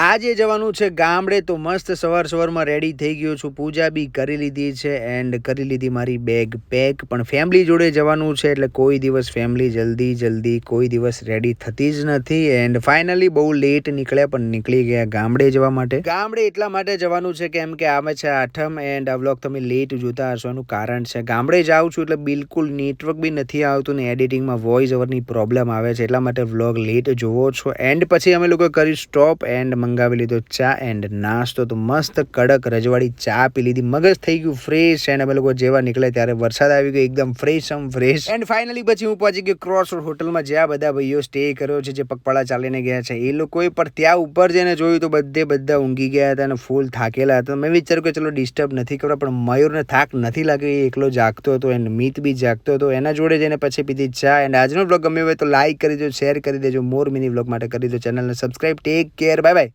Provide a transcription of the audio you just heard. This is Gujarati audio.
આજે જવાનું છે ગામડે, તો મસ્ત સવાર સવારમાં રેડી થઈ ગયો છું. પૂજા બી કરી લીધી છે એન્ડ કરી લીધી મારી બેગ પેક પણ ફેમિલી જોડે જવાનું છે, એટલે કોઈ દિવસ ફેમિલી જલ્દી જલ્દી, કોઈ દિવસ રેડી થતી જ નથી. એન્ડ ફાઇનલી બહુ લેટ નીકળ્યા, પણ નીકળી ગયા ગામડે જવા માટે. ગામડે એટલા માટે જવાનું છે કેમ કે આવે છે આઠમ એન્ડ આ વ્લોગ તમે લેટ જોતા હશો. એનું કારણ છે ગામડે જાઉં છું, એટલે બિલકુલ નેટવર્ક બી નથી આવતું ને એડિટિંગમાં વોઇસ ઓવરની પ્રોબ્લેમ આવે છે. એટલા માટે વ્લોગ લેટ જોવો છો. એન્ડ પછી અમે લોકો કરી સ્ટોપ એન્ડ મંગાવી લીધો ચા એન્ડ નાસ્તો. તો મસ્ત કડક રજવાડી ચા પી લીધી. મગજ થઈ ગયું ફ્રેશ એન્ડ અમે લોકો જેવા નીકળે ત્યારે વરસાદ આવી ગયો એકદમ ફ્રેશ આમ ફ્રેશ એન્ડ ફાઇનલી પછી હું પહોંચી ગયો ક્રોસ રોડ હોટલમાં જ્યાં બધા ભાઈઓ સ્ટે કર્યો છે, જે પગપાળા ચાલીને ગયા છે. એ લોકોએ પણ ત્યાં ઉપર જઈને જોયું તો બધે બધા ઊંઘી ગયા હતા અને ફૂલ થાકેલા હતા. મેં વિચાર્યું કે ચલો ડિસ્ટર્બ નથી કરવા, પણ મયુરને થાક નથી લાગ્યો. એ એકલો જાગતો હતો એન્ડ મિત બી જાગતો હતો. એના જોડે જઈને પછી પીધી ચા એન્ડ આજનો બ્લોગ ગમ્યો હોય તો લાઈક કરી દો શેર કરી દેજો મોર મિની બ્લોગ માટે કરી દો ચેનલને subscribe take care bye bye